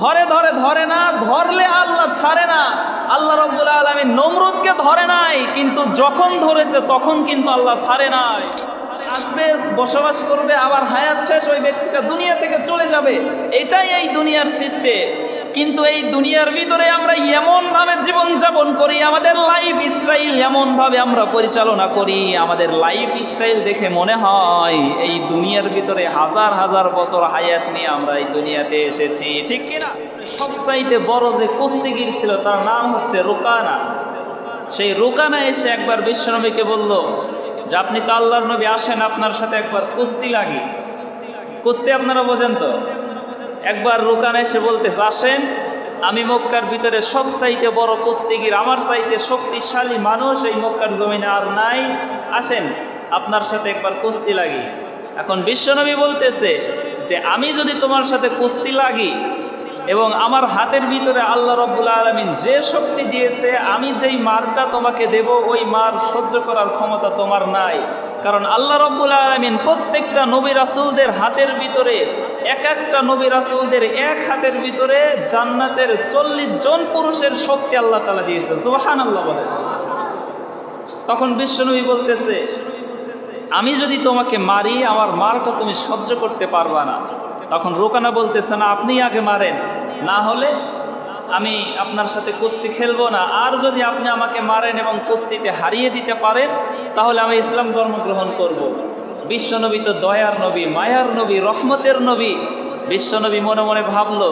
ধরে ধরে ধরে না, ধরলে আল্লাহ ছাড়ে না। আল্লাহ রব্বুল আলমী নমরুদকে ধরে নাই, কিন্তু যখন ধরেছে তখন কিন্তু আল্লাহ ছাড়ে নাই। আসবে, বসবাস করবে, আবার হায়াত শেষ, ওই ব্যক্তিটা দুনিয়া থেকে চলে যাবে। এটাই এই দুনিয়ার সিস্টেম। কিন্তু এই দুনিয়ার ভিতরে আমরা এমন ভাবে জীবন যাপন করি, আমাদের লাইফ স্টাইল এমন ভাবে আমরা পরিচালনা করি, আমাদের লাইফ স্টাইল দেখে মনে হয় এই দুনিয়ার ভিতরে হাজার হাজার বছর হায়াত নিয়ে আমরা এই দুনিয়াতে এসেছি। ঠিক কিনা? সবচাইতে বড় যে কুস্তিগির ছিল, তার নাম হচ্ছে রোকানা। সেই রোকানা এসে একবার বিশ্বনবীকে বলল, যে আপনি তো আল্লাহর নবী, আসেন আপনার সাথে একবার কুস্তি লাগি। কুস্তি আপনারা বোঝেন তো? একবার রোকানা এসে বলতেছে, আসেন, আমি মক্কার ভিতরে সব চাইতে বড় কুস্তিগির, আমার চাইতে শক্তিশালী মানুষ এই মক্কার জমিনে আর নাই। আসেন, আপনার সাথে একবার কুস্তি লাগি। এখন বিশ্বনবী বলতেছে যে, আমি যদি তোমার সাথে কুস্তি লাগি এবং আমার হাতের ভিতরে আল্লাহ রব্বুল আলমিন যে শক্তি দিয়েছে, আমি যেই মারটা তোমাকে দেব, ওই মার সহ্য করার ক্ষমতা তোমার নাই। কারণ আল্লাহ রব্বুল আলমিন প্রত্যেকটা নবী রাসুলদের হাতের ভিতরে এক একটা নবী রাসুলদের এক হাতের ভিতরে জান্নাতের চল্লিশ জন পুরুষের শক্তি আল্লাহ তালা দিয়েছে। জোহান আল্লাহ বলে। তখন বিশ্বনবী বলতেছে, আমি যদি তোমাকে মারি, আমার মারটা তুমি সহ্য করতে পারবা না। তখন রোকানা বলতেছে, না, আপনি আগে মারেন। না হলে আমি আপনার সাথে কুস্তি খেলব না। আর যদি আপনি আমাকে মারেন এবং কুস্তিতে হারিয়ে দিতে পারেন, তাহলে আমি ইসলাম ধর্ম গ্রহণ করব। বিশ্বনবী তো দয়ার নবী, মায়ার নবী, রহমতের নবী। বিশ্বনবী মনে মনে ভাবল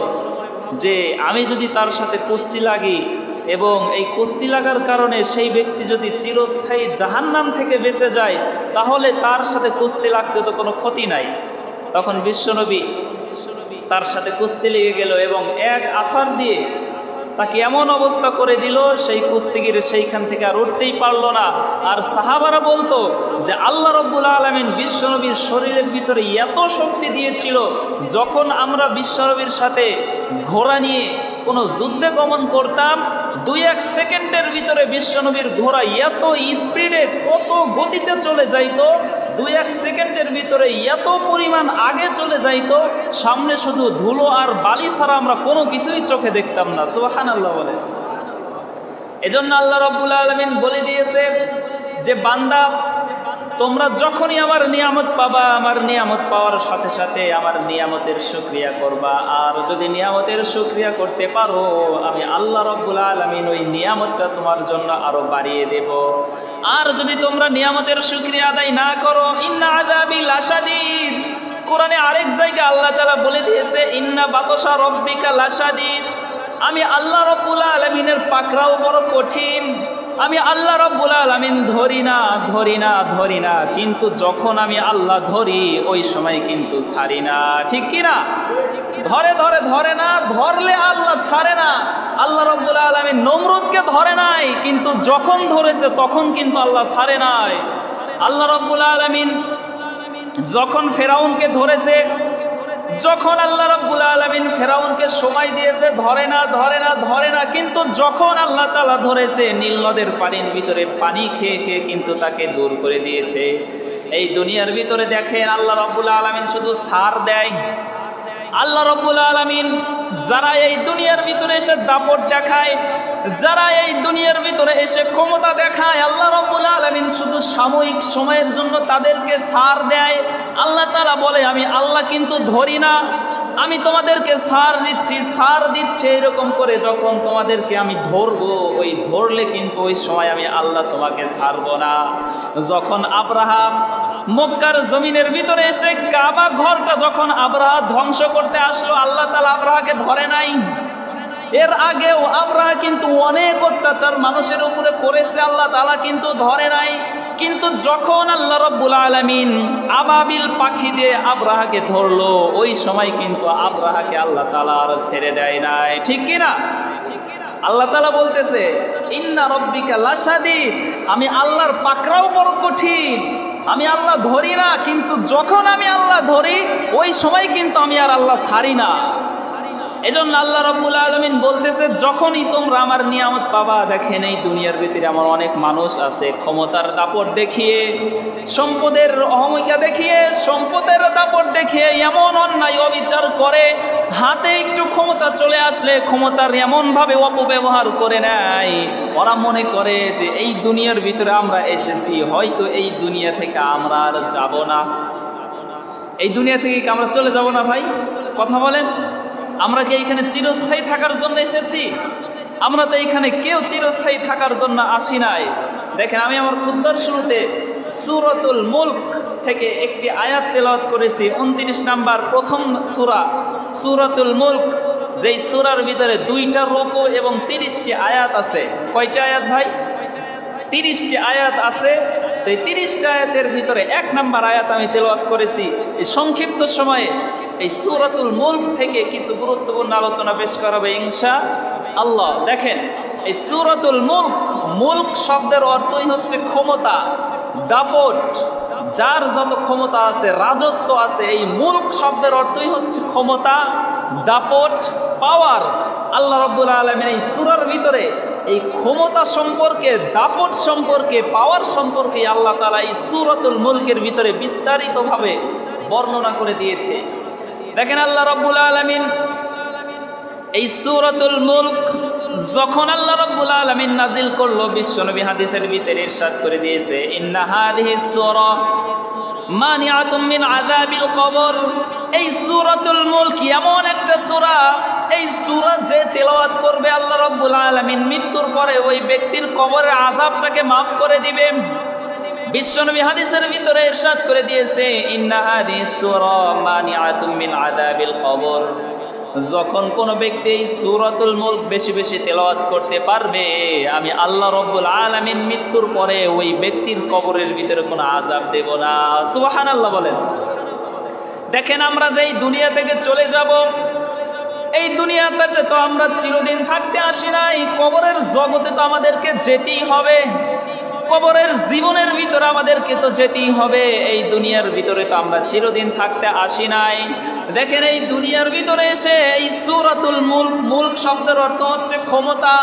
যে আমি যদি তার সাথে কুস্তি লাগি এবং এই কুস্তি লাগার কারণে সেই ব্যক্তি যদি চিরস্থায়ী জাহান্নাম থেকে বেঁচে যায়, তাহলে তার সাথে কুস্তি লাগতে তো কোনো ক্ষতি নাই। তখন বিশ্বনবী তার সাথে কুস্তি লেগে গেল এবং এক আসার দিয়ে তাকে এমন অবস্থা করে দিল, সেই কুস্তিগির সেইখান থেকে আর উঠতেই পারল না। আর সাহাবারা বলতো যে, আল্লাহ রব্বুল আলমিন বিশ্বনবীর শরীরের ভিতরে এত শক্তি দিয়েছিল, যখন আমরা বিশ্বনবীর সাথে ঘোড়া নিয়ে কোনো যুদ্ধে গমন করতাম, দুই এক সেকেন্ডের ভিতরে বিশ্বনবীর ঘোড়া এত স্পিডে কত গতিতে চলে যাইতো দুই এক সেকেন্ডের ভিতরে এত পরিমাণ আগে চলে যাইতো, সামনে শুধু ধুলো আর বালি ছাড়া আমরা কোনো কিছুই চোখে দেখতাম না। সোহান আল্লাহ বলে। এজন্য আল্লাহ রব্বুল আলমিন বলে দিয়েছে যে, বান্দা তোমরা যখনই আমার নিয়ামত পাবা, আমার নিয়ামত পাওয়ার সাথে সাথে আমার নিয়ামতের সুক্রিয়া করবা। আর যদি নিয়ামতের সুক্রিয়া করতে পারো, আমি আল্লাহ রব্বুল আলমিন ওই নিয়ামতটা তোমার জন্য আরও বাড়িয়ে দেব। আর যদি তোমরা নিয়ামতের সুক্রিয়া আদায় না করো, ইন্না আজাবিল আসাদিদ কোরআনে আরেক জায়গায় আল্লাহ তালা বলে দিয়েছে, ইন্না বাতসা রব্বিকা লাসাদিদ আমি আল্লাহ রব্বুল আলমিনের পাকড়াও বড় কঠিন। আমি আল্লাহ রব্বুল আলমিন ধরি না ধরি না ধরি না। কিন্তু যখন আমি আল্লাহ ধরি, ওই সময় কিন্তু ছাড়ি না। ঠিক কি না? ধরে ধরে ধরে না, ধরলে আল্লাহ ছাড়ে না। আল্লাহ রব্বুল আলমিন নমরুদকে ধরে নাই, কিন্তু যখন ধরেছে তখন কিন্তু আল্লাহ ছাড়ে নাই। আল্লাহ রব্বুল আলমিন যখন ফেরাউনকে ধরেছে, যখন আল্লাহ রাব্বুল আলমিন সময় দিয়েছে, ধরে না ধরে না ধরে না, কিন্তু যখন আল্লাহ তালা ধরেছে, নীল নদের পানির ভিতরে পানি খেয়ে খেয়ে কিন্তু তাকে দূর করে দিয়েছে। এই দুনিয়ার ভিতরে দেখেন, আল্লাহ রব্বুল আলমিন শুধু সার দেয়। আল্লাহ রব্বুল আলমিন যারা এই দুনিয়ার ভিতরে এসে দাপট দেখায়, যারা এই দুনিয়ার ভিতরে এসে ক্ষমতা দেখায়, আল্লাহ রব্বুল আলমিন শুধু সাময়িক সময়ের জন্য তাদেরকে সার দেয়। আল্লাহ তালা বলে, আমি আল্লাহ কিন্তু ধরি না। আমি তোমাদেরকে সার দিচ্ছি, সার দিচ্ছে এরকম করে যখন তোমাদেরকে আমি ধরবো, ওই ধরলে কিন্তু ওই সময় আমি আল্লাহ তোমাকে ছাড়বো না। যখন আব্রাহাম মক্কার জমিনের ভিতরে এসে কাবা ঘরটা যখন আব্রাহা ধ্বংস করতে আসলো, আল্লাহ তালা আব্রাহাকে ধরে নাই। এর আগেও আব্রাহা কিন্তু অনেক অত্যাচার মানুষের উপরে করেছে, আল্লাহ তালা কিন্তু ধরে নাই। কিন্তু যখন আল্লাহ রব্বুল আলমিন আবাবিল পাখি দিয়ে আব্রাহাকে ধরলো, ওই সময় কিন্তু আব্রাহাকে আল্লাহ তালা আর ছেড়ে দেয় নাই। ঠিক কিনা আল্লাহ তালা বলতেছে, ইন্না রব্বিকা লাসাদি আমি আল্লাহর পাকরাও বড় কঠিন। আমি আল্লাহ ধরি না, কিন্তু যখন আমি আল্লাহ ধরি, ওই সময় কিন্তু আমি আর আল্লাহ ছাড়ি না। এজন্য আল্লাহ রাব্বুল আলামিন বলতেছে, যখনই তোমরা আমার নিয়ামত পাবা দেখেন এই দুনিয়ার ভিতরে আমার অনেক মানুষ আছে। ক্ষমতার দাপট দেখিয়ে, সম্পদের অহমিকা দেখিয়ে, সম্পদের দাপট দেখিয়ে এমন অন্যায় অবিচার করে, হাতে একটু ক্ষমতা চলে আসলে ক্ষমতার এমনভাবে অপব্যবহার করে নেয়। ওরা মনে করে যে, এই দুনিয়ার ভিতরে আমরা এসেছি, হয়তো এই দুনিয়া থেকে আমরা আর যাব না। এই দুনিয়া থেকে কি আমরা চলে যাব না ভাই? কথা বলেন। আমরা কি এইখানে চিরস্থায়ী থাকার জন্য এসেছি? আমরা তো এইখানে কেউ চিরস্থায়ী থাকার জন্য আসি নাই। দেখেন, আমি আমার খুদ্বার শুরুতে সুরতুল মুলক থেকে একটি আয়াত তেলাওয়াত করেছি, উনত্রিশ নাম্বার প্রথম সূরা। সুরতুল মুলক, যেই সূরার ভিতরে দুইটা রুকু এবং তিরিশটি আয়াত আছে। কয়টা আয়াত ভাই? তিরিশটি আয়াত আছে। সেই তিরিশটি আয়াতের ভিতরে এক নাম্বার আয়াত আমি তেলাওয়াত করেছি। এই সংক্ষিপ্ত সময়ে এই সুরাতুল মুল্ক থেকে কিছু গুরুত্বপূর্ণ আলোচনা পেশ করাবে ইনশা আল্লাহ। দেখেন, এই সুরাতুল মুল্ক মুল্ক শব্দের অর্থই হচ্ছে ক্ষমতা, দাপট। যার যত ক্ষমতা আছে, রাজত্ব আছে, এই মুল্ক শব্দের অর্থই হচ্ছে ক্ষমতা, দাপট পাওয়ার আল্লাহ রব্বুল আলমের এই সুরার ভিতরে এই ক্ষমতা সম্পর্কে, দাপট সম্পর্কে পাওয়ার সম্পর্কে আল্লাহ তালা এই সুরতুল মুলকের ভিতরে বিস্তারিতভাবে বর্ণনা করে দিয়েছে। দেখেন আল্লাহ রব্বুল আলমিন এই সুরতুল মুলক যখন আল্লাহ রব্বুল আলমিন নাজিল করল, বিশ্বনবী হাদিসের ভিতরে ইরশাদ করে দিয়েছে, ইন্না হাদিহি সূরা কবর। এই একটা সূরা, এই যে মৃত্যুর পরে ওই ব্যক্তির কবরের আযাবটাকে মাফ করে দিবে। বিশ্বনবী হাদিসের ভিতরে ইরশাদ করে দিয়েছে, ইন্না হাদিস সূরা মানিআতুম মিন আযাবিল কবর। যখন কোনো ব্যক্তি এই সূরাতুল মুলক বেশি বেশি তেলাওয়াত করতে পারবে, আমি আল্লাহ রব্বুল আলামিন মৃত্যুর পরে ওই ব্যক্তির কবরের ভিতরে কোনো আযাব দেব না। সুবহানাল্লাহ বলেন। দেখেন আমরা যে এই দুনিয়া থেকে চলে যাব, এই দুনিয়াতে তো আমরা চিরদিন থাকতে আসি নাই, কবরের জগতে তো আমাদেরকে যেতেই হবে। কবরের জীবনের ভিতরে আমাদেরকে তো যেতেই হবে। এই দুনিয়ার ভিতরে তো আমরা চিরদিন থাকতে আসি নাই। দেখেন এই দুনিয়ার ভিতরে এসে এই সুরাতুল মুল্ক মুল্ক শব্দের অর্থ হচ্ছে ক্ষমতা।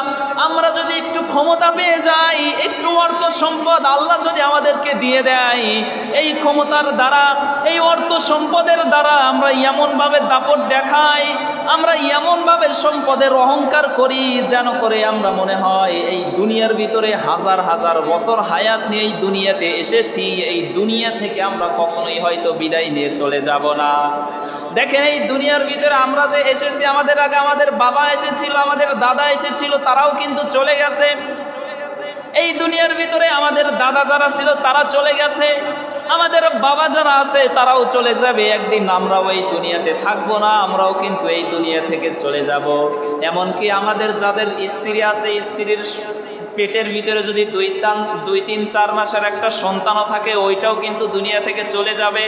আমরা যদি একটু ক্ষমতা পেয়ে যাই, একটু অর্থ সম্পদ আল্লাহ যদি আমাদেরকে দিয়ে দেয়, এই ক্ষমতার দ্বারা, এই অর্থ সম্পদের দ্বারা আমরা এমনভাবে দাপট দেখাই, আমরা এমনভাবে সম্পদের অহংকার করি যেন করে আমরা মনে হয় এই দুনিয়ার ভিতরে হাজার হাজার বছর হায়াত নিয়ে এই দুনিয়াতে এসেছি, এই দুনিয়া থেকে আমরা কখনোই হয়তো বিদায় নিয়ে চলে যাব না। দেখেন এই দুনিয়ার ভিতরে আমরা যে এসেছি, আমাদের আগে আমাদের বাবা এসেছিল, আমাদের দাদা এসেছিল, তারাও কিন্তু চলে গেছে। এই দুনিয়ার ভিতরে আমাদের দাদা যারা ছিল, তারা চলে গেছে। আমাদের বাবা যারা আছে, তারাও চলে যাবে। একদিন আমরাও এই দুনিয়াতে থাকব না, আমরাও কিন্তু এই দুনিয়া থেকে চলে যাব। এমনকি আমাদের যাদের স্ত্রী আছে, স্ত্রীর পেটের ভিতরে যদি দুই দুই, তিন, চার মাসের একটা সন্তানও থাকে, ওইটাও কিন্তু দুনিয়া থেকে চলে যাবে।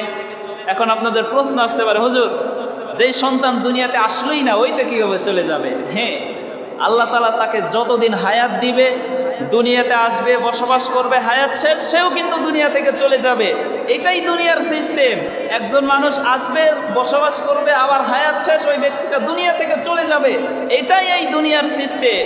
এখন আপনাদের প্রশ্ন আসতে পারে, হুজুর, যেই সন্তান দুনিয়াতে আসলোই না, ওইটা কীভাবে চলে যাবে? হ্যাঁ আল্লাহ তালা তাকে যতদিন হায়াত দিবে, দুনিয়াতে আসবে, বসবাস করবে, হায়াত শেষ, সেও কিন্তু দুনিয়া থেকে চলে যাবে। এটাই দুনিয়ার সিস্টেম। একজন মানুষ আসবে, বসবাস করবে, আবার হায়াত শেষ, ওই ব্যক্তিটা দুনিয়া থেকে চলে যাবে। এটাই এই দুনিয়ার সিস্টেম।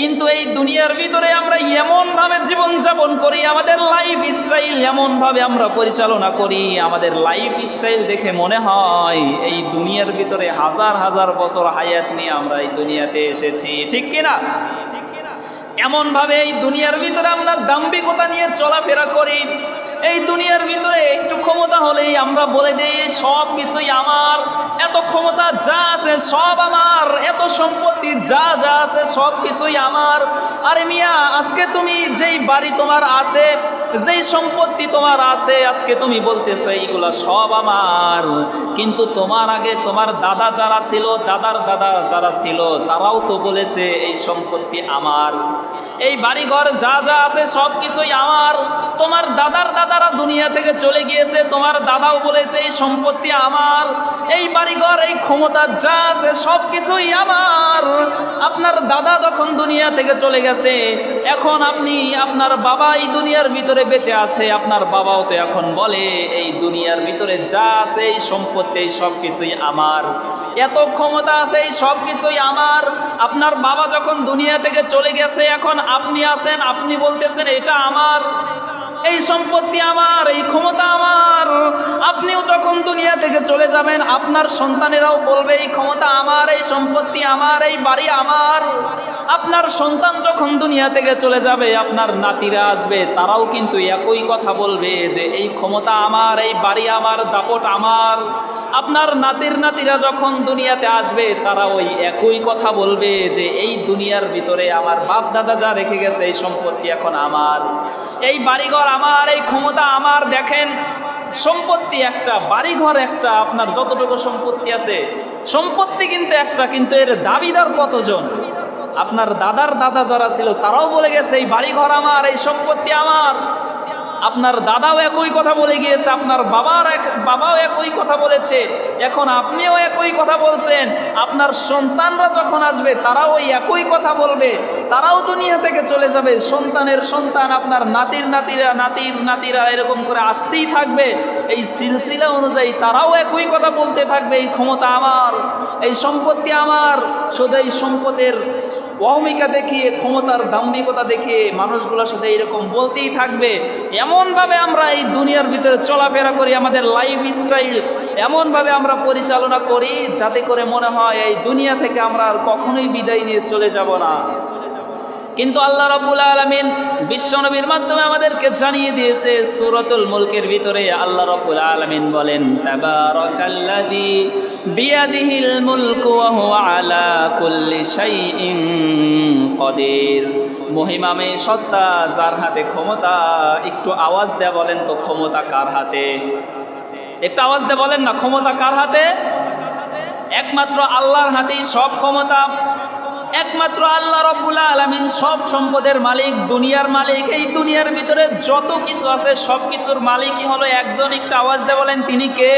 কিন্তু এই দুনিয়ার ভিতরে আমরা এমনভাবে জীবনযাপন করি, আমাদের লাইফ স্টাইল এমনভাবে আমরা পরিচালনা করি, আমাদের লাইফ স্টাইল দেখে মনে হয় এই দুনিয়ার ভিতরে হাজার হাজার বছর হায়াত নিয়ে আমরা এই দুনিয়াতে এসেছি। ঠিক কিনা? এমনভাবে এই দুনিয়ার ভিতরে আমরা দাম্ভিকতা নিয়ে চলাফেরা করি এই দুনিয়ার ভিতরে একটু ক্ষমতা হলেই আমরা বলে দিই সব কিছুই আমার। এত ক্ষমতা যা আছে সব আমার। এত সম্পত্তি যা যা আছে সব কিছুই আমার। আরে মিয়া, আজকে তুমি যেই বাড়ি তোমার আছে, যেই সম্পত্তি তোমার আছে, আজকে তুমি বলতেছো এইগুলা সব আমার। কিন্তু তোমার আগে তোমার দাদা যারা ছিল, দাদার দাদা যারা ছিল, তারাও তো বলেছে এই সম্পত্তি আমার। এই বাড়িঘর যা যা আছে সব কিছুই আমার। তোমার দাদার দাদারা দুনিয়া থেকে চলে গিয়েছে, তোমার দাদাও বলেছে এই সম্পত্তি আমার। এই বাড়িঘর, এই ক্ষমতা যা আছে সব কিছুই আমার। আপনার দাদা যখন দুনিয়া থেকে চলে গেছে, এখন আপনি আপনার বাবা এই দুনিয়ার ভিতরে বেঁচে আছে। আপনার বাবাও তো এখন বলে, এই দুনিয়ার ভিতরে যা আছে, এই সম্পত্তি, এই সব কিছুই আমার। এত ক্ষমতা আছে, এই সব কিছুই আমার। আপনার বাবা যখন দুনিয়া থেকে চলে গেছে, এখন আপনি আছেন, আপনি বলতেছেন, এটা আমার, এই সম্পত্তি আমার, এই ক্ষমতা আমার। আপনিও যখন দুনিয়া থেকে চলে যাবেন, আপনার সন্তানেরাও বলবে, এই ক্ষমতা আমার, এই সম্পত্তি আমার, এই বাড়ি আমার। আপনার সন্তান যখন দুনিয়া থেকে চলে যাবে, আপনার নাতিরা আসবে, তারাও কিন্তু একই কথা বলবে যে, এই ক্ষমতা আমার, এই বাড়ি আমার, দাপট আমার। আপনার নাতির নাতিরা যখন দুনিয়াতে আসবে, তারা ওই একই কথা বলবে যে, এই দুনিয়ার ভিতরে আমার বাপ দাদা যা রেখে গেছে, এই সম্পত্তি এখন আমার। এই বাড়িঘর আমার, এই ক্ষমতা আমার, দেখেন, সম্পত্তি একটা, বাড়িঘর একটা, আপনার যতটুকু সম্পত্তি আছে, সম্পত্তি কিন্তু একটা, কিন্তু এর দাবিদার কতজন? আপনার দাদার দাদা যারা ছিল, তারাও বলে গেছে, এই বাড়িঘর আমার, এই সম্পত্তি আমার। আপনার দাদাও একই কথা বলে গিয়েছে, আপনার বাবার এক, বাবাও একই কথা বলেছে, এখন আপনিও একই কথা বলছেন, আপনার সন্তানরা যখন আসবে, তারাও ওই একই কথা বলবে, তারাও দুনিয়া থেকে চলে যাবে, সন্তানের সন্তান আপনার নাতির নাতিরা নাতির নাতিরা এরকম করে আসতেই থাকবে, এই সিলসিলা অনুযায়ী তারাও একই কথা বলতে থাকবে, এই ক্ষমতা আমার, এই সম্পত্তি আমার, শুধু এই সম্পদের অহমিকা দেখিয়ে, ক্ষমতার দাম্ভিকতা দেখিয়ে মানুষগুলোর সাথে এরকম বলতেই থাকবে। এমনভাবে আমরা এই দুনিয়ার ভিতরে চলাফেরা করি, আমাদের লাইফ স্টাইল এমনভাবে আমরা পরিচালনা করি, যাতে করে মনে হয় এই দুনিয়া থেকে আমরা আর কখনোই বিদায় নিয়ে চলে যাব না। কিন্তু আল্লাহ রাব্বুল আলামিন বিশ্বনবীর মাধ্যমে আমাদেরকে জানিয়ে দিয়েছে, সুরতুল মুলকের ভিতরে আল্লাহ রাব্বুল আলমিন বলেন বিয়াদিহিল মুলকু ওয়া আলা কুল্লি শাইইন কদির। মহিমামে সত্তা, যার হাতে ক্ষমতা, একটু আওয়াজ দেয়া বলেন তো ক্ষমতা কার হাতে? একটু আওয়াজ দিয়ে বলেন না, ক্ষমতা কার হাতে? একমাত্র আল্লাহর হাতেই সব ক্ষমতা, একমাত্র আল্লাহ রব্বুল আলমিন সব সম্পদের মালিক, দুনিয়ার মালিক, এই দুনিয়ার ভিতরে যত কিছু আছে সব কিছুর মালিকই হলো একজন। একটু আওয়াজ দিয়ে বলেন, তিনি কে?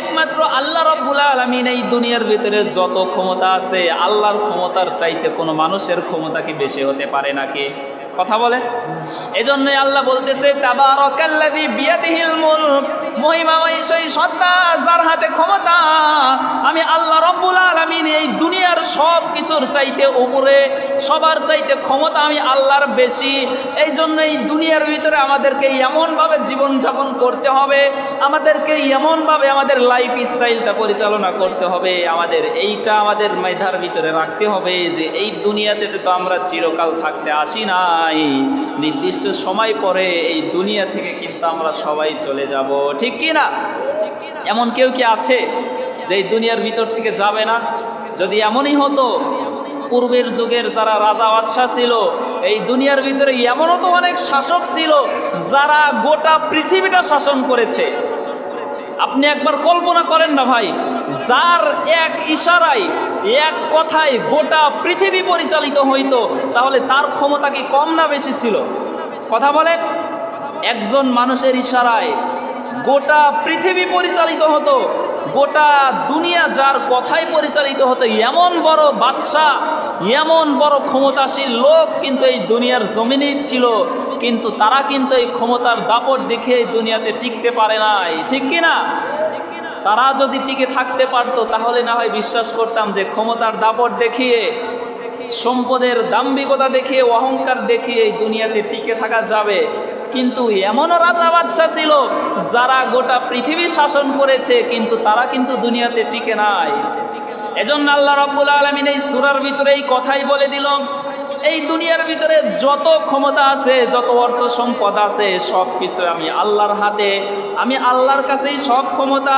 একমাত্র আল্লাহ রব্বুল আলমিন এই দুনিয়ার ভিতরে যত ক্ষমতা আছে, আল্লাহর ক্ষমতার চাইতে কোনো মানুষের ক্ষমতা কি বেশি হতে পারে নাকি? কথা বলে এজন্যই আল্লাহ বলতেছে, তাবারকাল্লাযী বিয়াদিহিল মুলক। মহিমাময় সেই সত্তা যার হাতে ক্ষমতা কিছুর চাইতে উপরে সবার চাইতে ক্ষমতা আমি আল্লাহর বেশি। এই জন্য এই দুনিয়ার ভিতরে আমাদেরকে এমনভাবে জীবনযাপন করতে হবে, আমাদেরকে এমনভাবে আমাদের লাইফ স্টাইলটা পরিচালনা করতে হবে, আমাদের এইটা আমাদের মেধার ভিতরে রাখতে হবে যে এই দুনিয়াতে তো আমরা চিরকাল থাকতে আসি নাই। নির্দিষ্ট সময় পরে এই দুনিয়া থেকে কিন্তু আমরা সবাই চলে যাব। ঠিক কি না? এমন কেউ কি আছে যে এই দুনিয়ার ভিতর থেকে যাবে না? যদি এমনই হতো পূর্বের যুগের যারা রাজা বাদশাহ ছিল, এই দুনিয়ার ভিতরে এমনও তো অনেক শাসক ছিল যারা গোটা পৃথিবীটা শাসন করেছে। আপনি একবার কল্পনা করেন না ভাই, যার এক ইশারায়, এক কথায় গোটা পৃথিবী পরিচালিত হইতো, তাহলে তার ক্ষমতা কি কম না বেশি ছিল? কথা বলে? একজন মানুষের ইশারায় গোটা পৃথিবী পরিচালিত হতো গোটা দুনিয়া যার কথায় পরিচালিত হতো এমন বড় বাদশাহ, এমন বড় ক্ষমতাশীল লোক কিন্তু এই দুনিয়ার জমিনেই ছিল, কিন্তু তারা কিন্তু এই ক্ষমতার দাপট দেখে এই দুনিয়াতে টিকতে পারে নাই। ঠিক কি না? তারা যদি টিকে থাকতে পারতো, তাহলে না হয় বিশ্বাস করতাম যে ক্ষমতার দাপট দেখিয়ে, সম্পদের দাম্ভিকতা দেখিয়ে, অহংকার দেখিয়ে এই দুনিয়াতে টিকে থাকা যাবে। কিন্তু এমনও রাজা বাদশাহ ছিল, যারা গোটা পৃথিবী শাসন করেছে, কিন্তু তারা কিন্তু দুনিয়াতে টিকে নাই। এজন্য আল্লাহ রব্বুল আলমিন এই সুরার ভিতরে এই কথাই বলে দিল, এই দুনিয়ার ভিতরে যত ক্ষমতা আছে, যত অর্থ সম্পদ আছে সব কিছু আমি আল্লাহর হাতে, আমি আল্লাহর কাছেই সব ক্ষমতা।